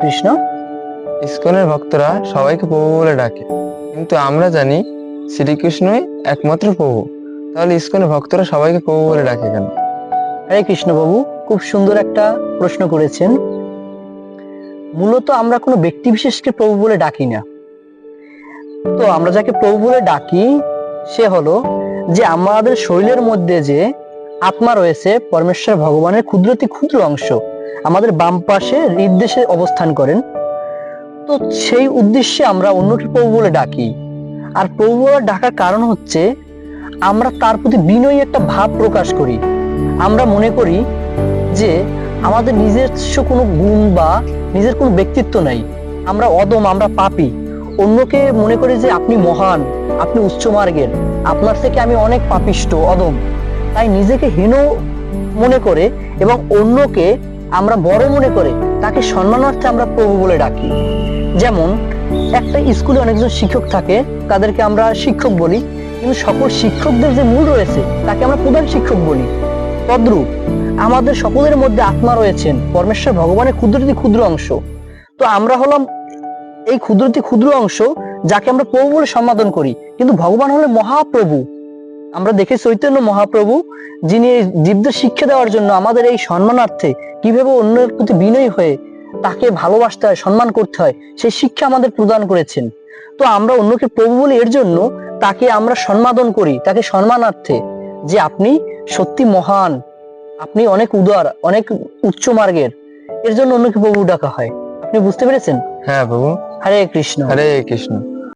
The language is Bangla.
কৃষ্ণ? ইসকনের ভক্তরা সবাইকে প্রভু বলে ডাকে। কিন্তু আমরা জানি শ্রীকৃষ্ণই একমাত্র প্রভু। তাহলে ইসকনের ভক্তরা সবাইকে প্রভু বলে ডাকে কেন? হরে কৃষ্ণ বাবু খুব সুন্দর একটা প্রশ্ন করেছেন। মূলত আমরা কোনো ব্যক্তি বিশেষকে প্রভু বলে ডাকি না। তো আমরা যাকে প্রভু বলে ডাকি সে হলো যে আমাদের শরীরের মধ্যে যে আত্মা রয়েছে পরমেশ্বর ভগবানের ক্ষুদ্রতি ক্ষুদ্র অংশ আমাদের বাম পাশে হৃদদেশে অবস্থান করেন। তো সেই উদ্দেশ্যে আমরা অন্যকে প্রভু বলে ডাকি। আর প্রভু বলে ডাকার কারণ হচ্ছে, আমরা তার প্রতি বিনয়ী একটা ভাব প্রকাশ করি। আমরা মনে করি যে, আমাদের নিজস্ব কোনো গুণ বা নিজের কোনো ব্যক্তিত্ব নাই। আমরা অদম, আমরা পাপি। অন্যকে মনে করি যে, আপনি মহান, আপনি উচ্চ মার্গের। আপনার থেকে আমি অনেক পাপিষ্ট, অদম। তাই নিজেকে হীন মনে করে এবং অন্যকে আমরা বড় মনে করে তাকে সম্মানার্থে আমরা প্রভু বলে ডাকি। যেমন, একটা স্কুলে অনেকজন শিক্ষক থাকে, তাদেরকে আমরা শিক্ষক বলি, কিন্তু সকল শিক্ষকদের যে মূল রয়েছে, তাকে আমরা প্রধান শিক্ষক বলি। তদ্রূপ, আমাদের সকলের মধ্যে আত্মা রয়েছেন, পরমেশ্বর ভগবানের ক্ষুদ্রতি ক্ষুদ্র অংশ। তো আমরা হলাম এই ক্ষুদ্রতি ক্ষুদ্র অংশ, যাকে আমরা প্রভু বলে সম্বোধন করি। কিন্তু ভগবান হলেন মহাপ্রভু। আমরা দেখে চৈতন্য মহাপ্রভু যিনি জীবদের শিক্ষা দেওয়ার জন্য আমাদের এই সম্মানার্থে কীভাবে অন্যের প্রতি বিনয়ী হয়ে তাকে ভালোবাসতে হয় সম্মান করতে হয় সেই শিক্ষা আমাদের প্রদান করেছেন। তো আমরা অন্যকে প্রভু বলি এর জন্য তাকে আমরা সম্মাদন করি তাকে সম্মানার্থে যে আপনি সত্যি মহান আপনি অনেক উদার অনেক উচ্চ মার্গের এর জন্য অন্যকে প্রভু ডাকা হয়। আপনি বুঝতে পেরেছেন? হ্যাঁ প্রভু। হরে কৃষ্ণ। হরে কৃষ্ণ।